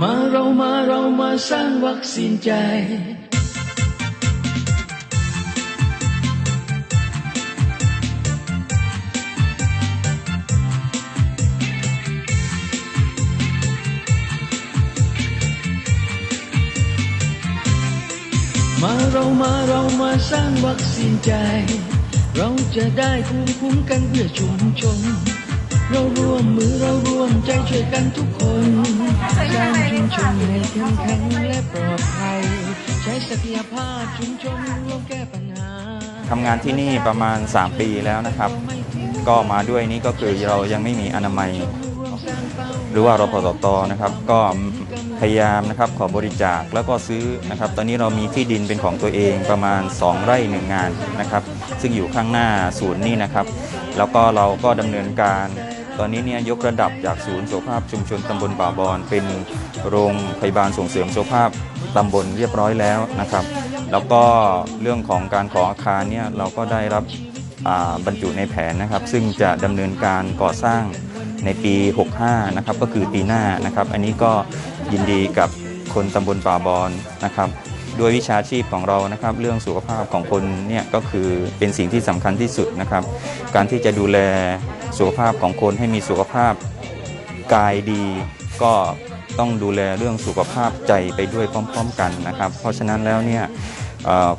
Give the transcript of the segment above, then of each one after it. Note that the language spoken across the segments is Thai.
มาเรามาเรามาสร้างวัคซีนใจ มาเรามาเรามาสร้างวัคซีนใจ เราจะได้ภูมิคุ้มกันเพื่อชุมชน เราร่วมมือเราร่วมใจช่วยกันทุกคนสร้างชุมชนให้เข้มแข็งและปลอดภัย ใช้ศักยภาพชุมชนร่วมแก้ปัญหาทำงานที่นี่ประมาณ 3 ปีแล้วนะครับ ก็มาด้วยนี่ก็คือเรายังไม่มีอนามัย หรือว่ารพสตนะครับ ก็พยายามนะครับขอบริจาคแล้วก็ซื้อนะครับ ตอนนี้เรามีที่ดินเป็นของตัวเองประมาณ 2 ไร่หนึ่งงานนะครับ ซึ่งอยู่ข้างหน้าศูนย์นี่นะครับ แล้วก็เราก็ดำเนินการ ตอนนี้เนี่ยยกระดับจากศูนย์สุขภาพชุมชนตำบลป่าบอน เป็นโรงพยาบาลส่งเสริมสุขภาพตำบลเรียบร้อยแล้วนะครับ แล้วก็เรื่องของการขออาคารเนี่ยเราก็ได้รับบรรจุในแผนนะครับ ซึ่งจะดำเนินการก่อสร้างในปี 65 นะครับ ก็คือปีหน้านะครับ อันนี้ก็ยินดีกับคนตำบลป่าบอนนะครับ ด้วยวิชาชีพของเรานะครับ เรื่องสุขภาพของคนเนี่ยก็คือเป็นสิ่งที่สำคัญที่สุดนะครับ การที่จะดูแลสุขภาพของคนให้มีสุขภาพกายดี ก็ต้องดูแลเรื่องสุขภาพใจไปด้วยพร้อม ๆ กันนะครับ เพราะฉะนั้นแล้วเนี่ย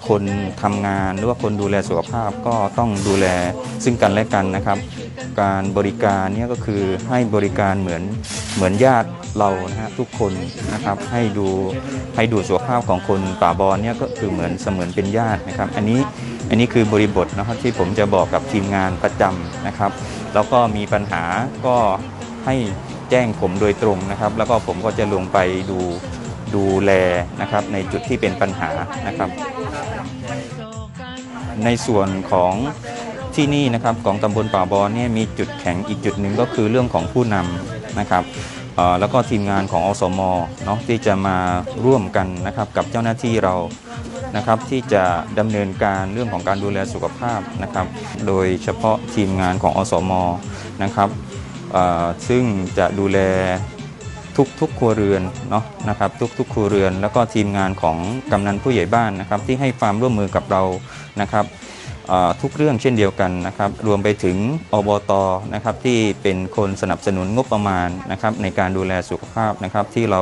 คนทำงานหรือว่าคนดูแลสุขภาพก็ต้องดูแลซึ่งกันและกันนะครับ การบริการเนี่ยก็คือให้บริการเหมือนเหมือนญาติ เรานะฮะทุกคนนะครับให้ดูให้ดูสุขภาพของคนป่าบอนเนี่ยก็คือเหมือนเสมือนเป็นญาตินะครับ อันนี้อันนี้คือบริบทนะครับที่ผมจะบอกกับทีมงานประจำนะครับ แล้วก็มีปัญหาก็ให้แจ้งผมโดยตรงนะครับ แล้วก็ผมก็จะลงไปดูดูแลนะครับในจุดที่เป็นปัญหานะครับ ในส่วนของที่นี่นะครับของตำบลป่าบอนเนี่ยมีจุดแข็งอีกจุดหนึ่งก็คือเรื่องของผู้นำนะครับ แล้วก็ทีมงานของอสมเนาะที่จะมาร่วมกันนะครับกับเจ้าหน้าที่เรานะครับที่จะดำเนินการเรื่องของการดูแลสุขภาพนะครับ โดยเฉพาะทีมงานของอสมนะครับซึ่งจะดูแลทุกทุกครัวเรือนเนาะนะครับทุกทุกครัวเรือน แล้วก็ทีมงานของกำนันผู้ใหญ่บ้านนะครับที่ให้ความร่วมมือกับเรานะครับ ทุกเรื่องเช่นเดียวกันนะครับ รวมไปถึงอบตนะครับที่เป็นคนสนับสนุนงบประมาณนะครับในการดูแลสุขภาพนะครับที่เรา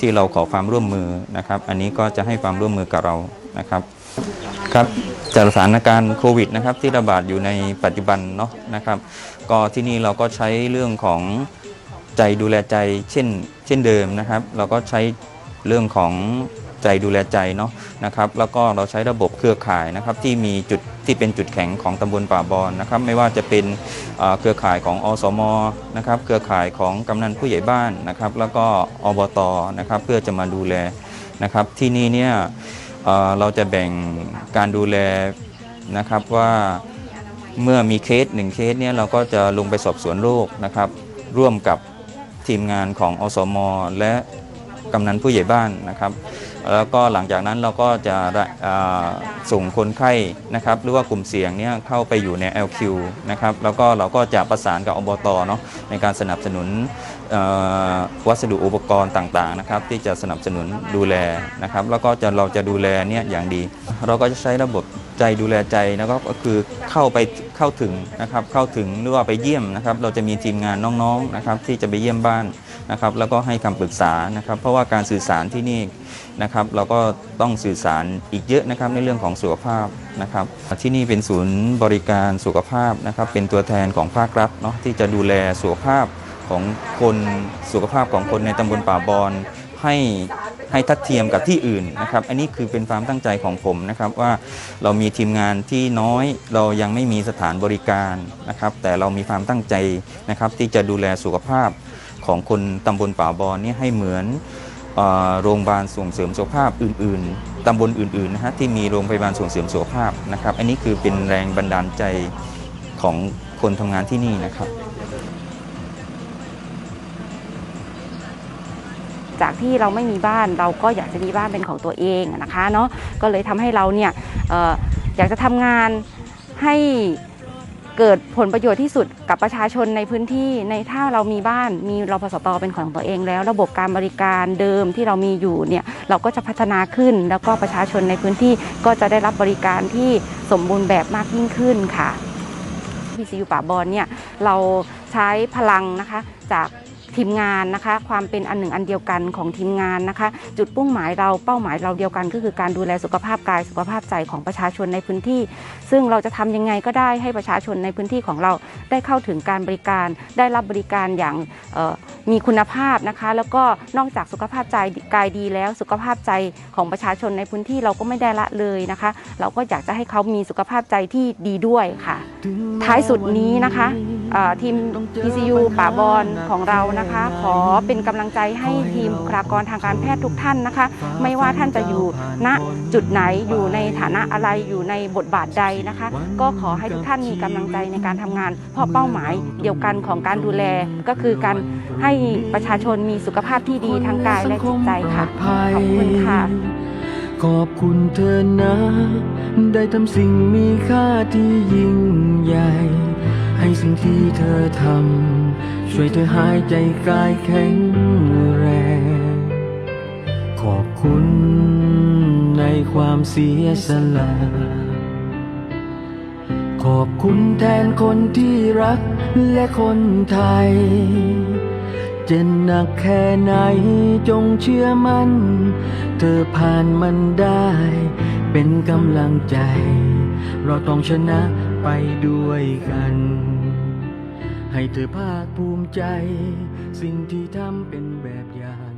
ที่เราขอความร่วมมือนะครับ อันนี้ก็จะให้ความร่วมมือกับเรานะครับครับจากสถานการณ์โควิดนะครับที่ระบาดอยู่ในปัจจุบันเนาะนะครับ ก็ที่นี่เราก็ใช้เรื่องของใจดูแลใจเช่นเช่นเดิมนะครับ เราก็ใช้เรื่องของ ใจดูแลใจเนาะนะครับแล้วก็เราใช้ระบบเครือข่ายนะครับที่มีจุดที่เป็นจุดแข็งของตำบลป่าบอนนะครับไม่ว่าจะเป็นเครือข่ายของอสมนะครับเครือข่ายของกำนันผู้ใหญ่บ้านนะครับแล้วก็อบตนะครับเพื่อจะมาดูแลนะครับที่นี่เนี่ยเอ่อเราจะแบ่งการดูแลนะครับว่าเมื่อมีเคสหนึ่งเคสเนี่ยเราก็จะลงไปสอบสวนโรคนะครับร่วมกับทีมงานของอสม และ กำนันผู้ใหญ่บ้านนะครับ แล้วก็หลังจากนั้นเราก็จะส่งคนไข้นะครับหรือว่ากลุ่มเสี่ยงเนี่ยเข้าไปอยู่ใน LQ นะครับแล้วก็เราก็จะประสานกับอบตเนาะในการสนับสนุนวัสดุอุปกรณ์ต่างๆนะครับที่จะสนับสนุนดูแลนะครับแล้วก็จะเราจะดูแลเนี่ยอย่างดี เราก็จะใช้ระบบใจดูแลใจนะก็คือเข้าไปเข้าถึงนะครับเข้าถึงหรือว่าไปเยี่ยมนะครับ เราจะมีทีมงานน้องๆนะครับที่จะไปเยี่ยมบ้าน นะครับแล้วก็ให้คำปรึกษานะครับเพราะว่าการสื่อสารที่นี่นะครับเราก็ต้องสื่อสารอีกเยอะนะครับในเรื่องของสุขภาพนะครับที่นี่เป็นศูนย์บริการสุขภาพนะครับเป็นตัวแทนของภาครัฐเนาะที่จะดูแลสุขภาพของคนสุขภาพของคนในตำบลป่าบอนให้ให้ทัดเทียมกับที่อื่นนะครับ อันนี้คือเป็นความตั้งใจของผมนะครับว่าเรามีทีมงานที่น้อยเรายังไม่มีสถานบริการนะครับ แต่เรามีความตั้งใจนะครับที่จะดูแลสุขภาพ ของคนตำบลป่าบอนนี่ให้เหมือนโรงพยาบาลส่งเสริมสุขภาพอื่น ๆ ตำบลอื่นๆนะฮะที่มีโรงพยาบาลส่งเสริมสุขภาพนะครับ อันนี้คือเป็นแรงบันดาลใจของคนทำงานที่นี่นะครับ จากที่เราไม่มีบ้านเราก็อยากจะมีบ้านเป็นของตัวเองนะคะเนาะก็เลยทำให้เราเนี่ยอออยากจะทำงานให้ เกิดผลประโยชน์ที่สุดกับประชาชนในพื้นที่ในถ้าเรามีบ้านมีรพสตเป็นของตัวเองแล้ว ระบบการบริการเดิมที่เรามีอยู่เนี่ยเราก็จะพัฒนาขึ้น แล้วก็ประชาชนในพื้นที่ก็จะได้รับบริการที่สมบูรณ์แบบมากยิ่งขึ้นค่ะ PCU ป่าบอนเนี่ยเราใช้พลังนะคะจาก ทีมงานนะคะ ความเป็นอันหนึ่งอันเดียวกันของทีมงานนะคะ จุดมุ่งหมายเราเป้าหมายเราเดียวกันก็คือการดูแลสุขภาพกายสุขภาพใจของประชาชนในพื้นที่ ซึ่งเราจะทำยังไงก็ได้ให้ประชาชนในพื้นที่ของเราได้เข้าถึงการบริการ ได้รับบริการอย่างมีคุณภาพนะคะ แล้วก็นอกจากสุขภาพใจกายดีแล้วสุขภาพใจของประชาชนในพื้นที่เราก็ไม่ได้ละเลยนะคะ เราก็อยากจะให้เขามีสุขภาพใจที่ดีด้วยค่ะ ท้ายสุดนี้นะคะ ทีม PCU ป่าบอนของเรานะคะ ขอเป็นกำลังใจให้ทีมบุคลากรทางการแพทย์ทุกท่านนะคะ ไม่ว่าท่านจะอยู่ณจุดไหนอยู่ในฐานะอะไรอยู่ในบทบาทใดนะคะ ก็ขอให้ทุกท่านมีกำลังใจในการทำงาน เพราะเป้าหมายเดียวกันของการดูแลก็คือการให้ประชาชนมีสุขภาพที่ดีทั้งกายและจิตใจค่ะขอบคุณค่ะขอบคุณเธอนะ ได้ทำสิ่งมีค่าที่ยิ่งใหญ่ให้ สิ่งที่เธอทำ ช่วยเธอหายใจกายแข็งแรง ขอบคุณในความเสียสละ ขอบคุณแทนคนที่รักและคนไทยจะหนักแค่ไหนจงเชื่อมัน่น เธอผ่านมันได้ เป็นกำลังใจ เราต้องชนะไปด้วยกัน ให้เธอภาคภูมิใจ สิ่งที่ทำเป็นแบบอย่าง